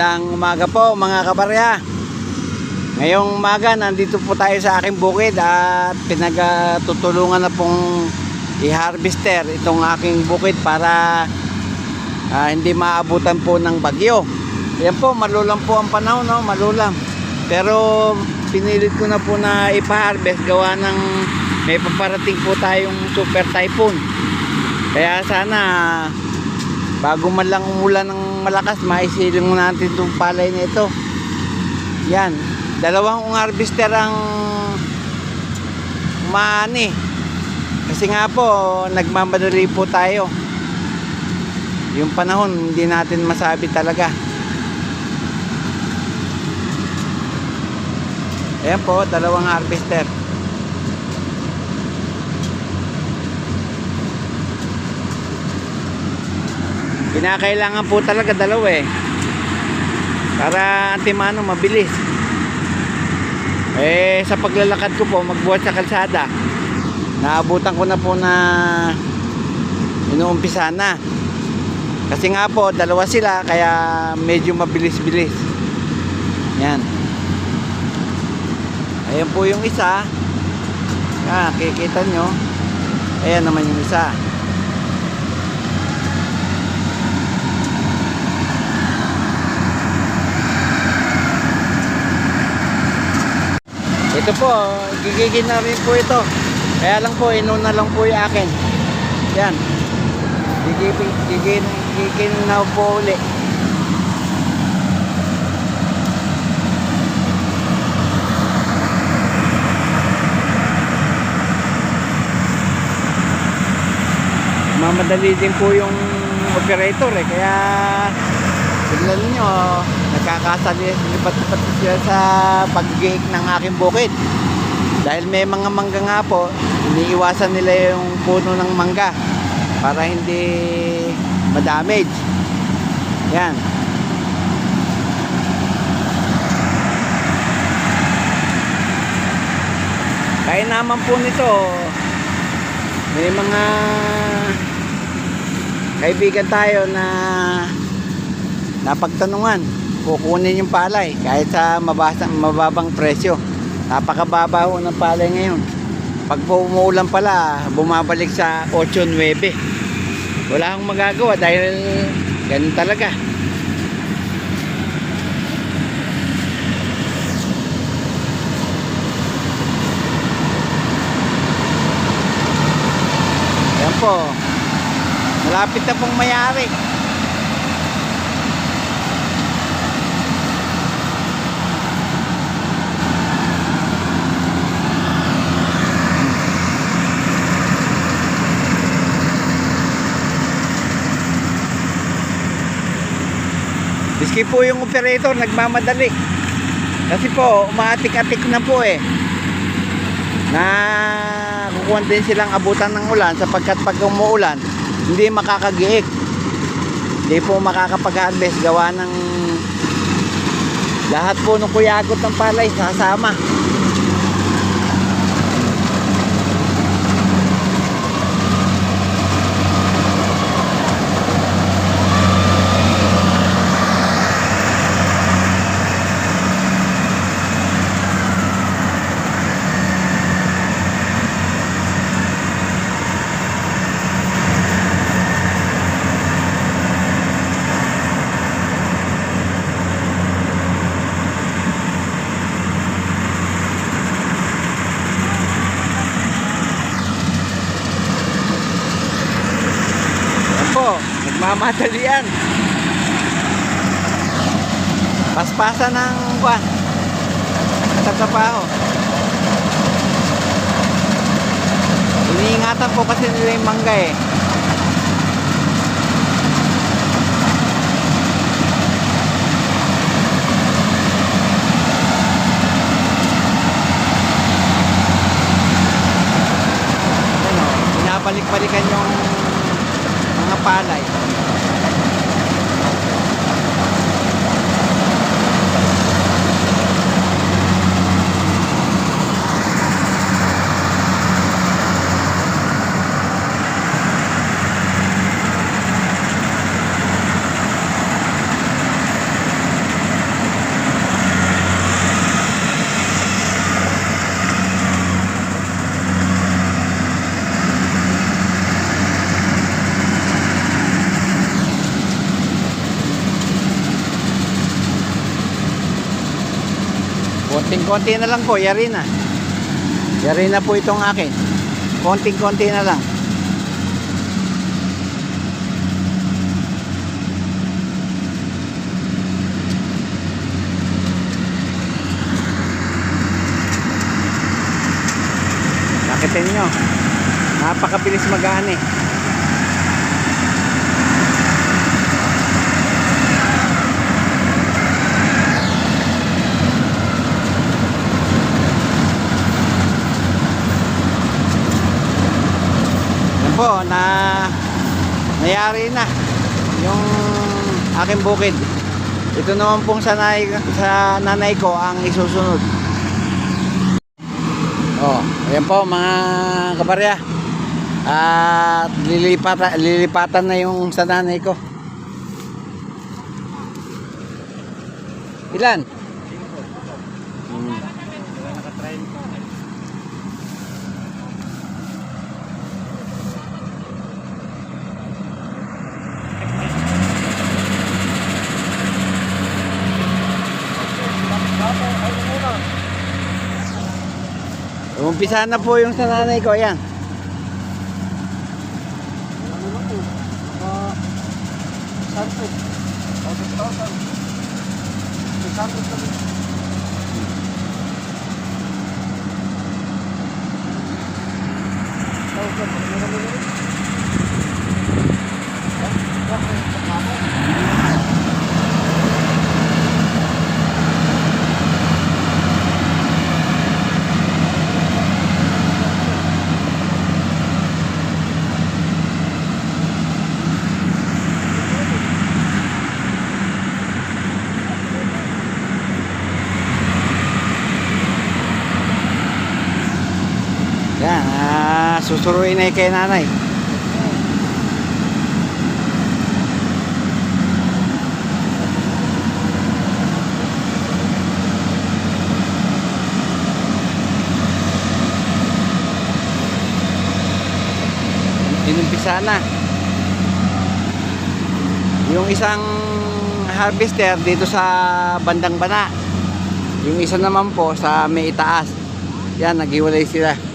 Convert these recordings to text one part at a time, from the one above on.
Gandang umaga po mga kabarya. Ngayong umaga nandito po tayo sa aking bukid at pinagtutulungan na pong i-harvester itong aking bukid para ah, hindi maabutan po ng bagyo. Yan po, malulam po ang panahon, no? malulam. Pero pinilit ko na po na ipa-harvest gawa ng may paparating po tayong super typhoon. Kaya sana bago man lang umulan ng malakas, maisiling natin itong palay na ito. Yan. Dalawang harvester ang maani. Kasi nga po, nagmamadali po tayo. Yung panahon, hindi natin masabi talaga. Ayan po, dalawang harvester. Kinakailangan po talaga dalawa eh. Para antimano mabilis. Eh sa paglalakad ko po magbuhat sa kalsada. Naabutan ko na po na inuumpisa na. Kasi nga po dalawa sila kaya medyo mabilis-bilis. Yan. Ayan po yung isa. Ah, kikita nyo. Ayan naman yung isa. Ito po, gigigin na rin po ito. Kaya lang po, inuna lang po yung akin. Yan. Gigigin, gigigin, gigigin na po uli. Mamadali din po yung operator eh. Kaya tignan nyo, nagkakasalipat-lipat siya sa pag-gate ng aking bukid. Dahil may mga mangga nga po, iniiwasan nila yung puno ng mangga para hindi ma-damage. Yan. Kaya naman po nito, may mga kaibigan tayo na napagtanungan kukunin yung palay kahit sa mabasa, mababang presyo. Napakababa ho ng palay ngayon. Pag umuulan pala bumabalik sa 8-9 wala akong magagawa dahil ganun talaga. Yan po. Malapit na pong mayari Miski po yung operator nagmamadali. Kasi po, umaatik-atik na po eh. Na kukuha din silang abutan ng ulan sapagkat pag umuulan, hindi makakagiik. Hindi po makakapag-harvest gawa ng lahat po ng kuyagot ng palay sasama. Yan po, nagmamadali yan. Paspasan ng kwan. Sa trabaho. Iniingatan po kasi nila yung mangga eh. Ano, binabalik-balikan yung mga palay. Konting-konti na lang po, yari na. Yari na po itong akin. Konting-konti na lang. Nakitin nyo. Napakabilis magaan eh. Yan po, na nayari na yung aking bukid. Ito naman pong sa nanay, sa nanay ko ang isusunod. Oh, ayan po mga kabarya. At lilipatan, lilipatan na yung sa nanay ko. Ilan? Umpisa na po yung sa nanay ko, ayan. Yan, ah, susuruin na kay nanay. Inumpisa na. Yung isang harvester dito sa bandang bana. Yung isa naman po sa may itaas. Yan, naghiwalay sila.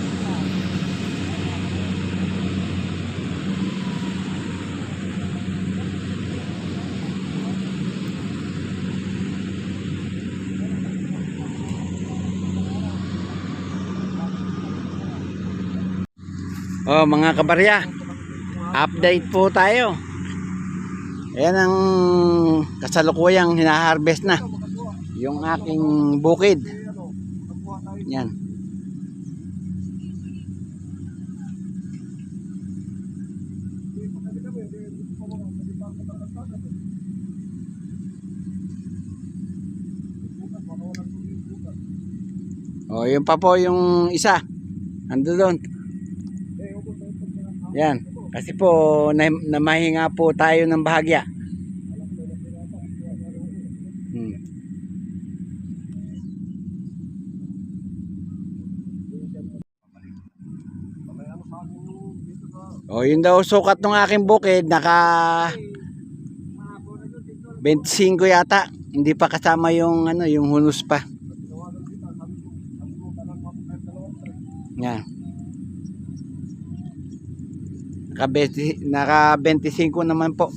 Oh, mga kabarya. Update po tayo. Ayan ang kasalukuyang hinaharvest na. Yung aking bukid. Yan. Oh, yun pa po yung isa. Ando doon. Yan. Kasi po, na, namahinga po tayo ng bahagya. Hmm. O, yun daw sukat ng aking bukid, naka 25 yata. Hindi pa kasama yung ano, yung hunus pa. Yan. Naka, naka 25 naman po.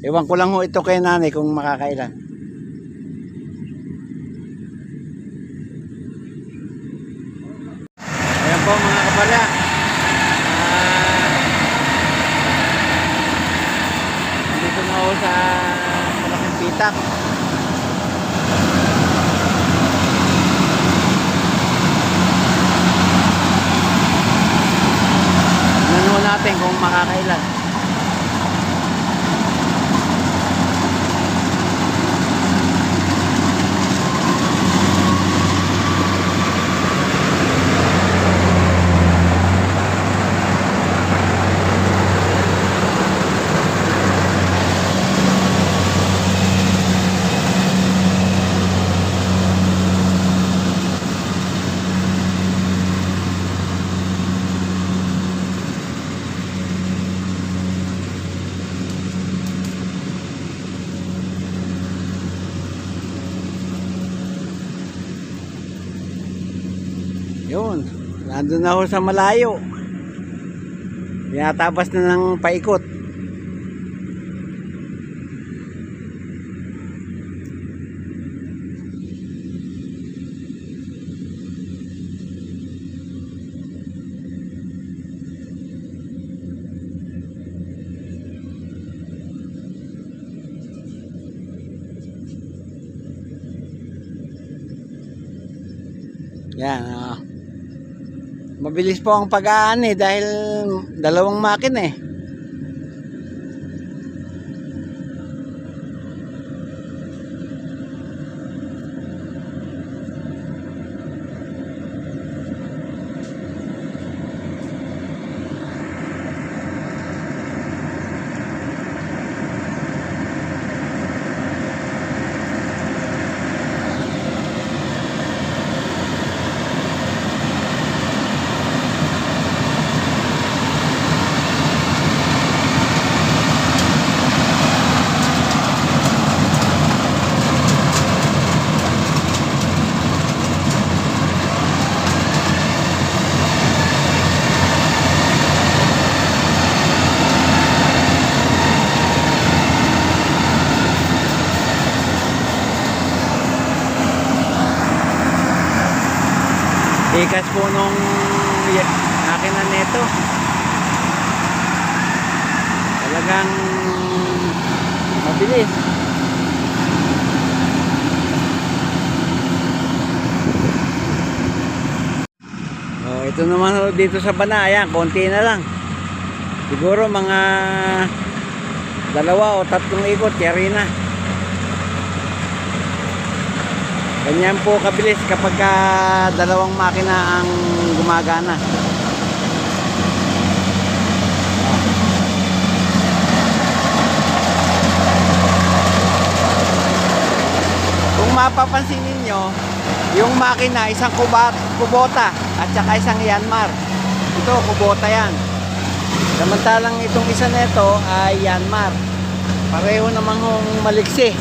Ewan ko lang ho ito kay nanay kung makakailan. Ayan po mga kapala. Ah, dito na ako sa malaking pitak. Nano natin kung makakailan. Nandun na ho sa malayo. Tinatabas na ng paikot. Yan. ah. Mabilis po ang pag-aan eh dahil dalawang makina eh. Ikas po nung akin na neto. Talagang mabilis. Oh, ito naman dito sa Bana, ayan, konti na lang. Siguro mga dalawa o tatlong ikot, yari na. Ganyan po kabilis kapag ka dalawang makina ang gumagana. Kung mapapansin ninyo, yung makina isang kubat, kubota at saka isang Yanmar. Ito kubota yan. Samantalang itong isa nito ay Yanmar. Pareho namang maliksi.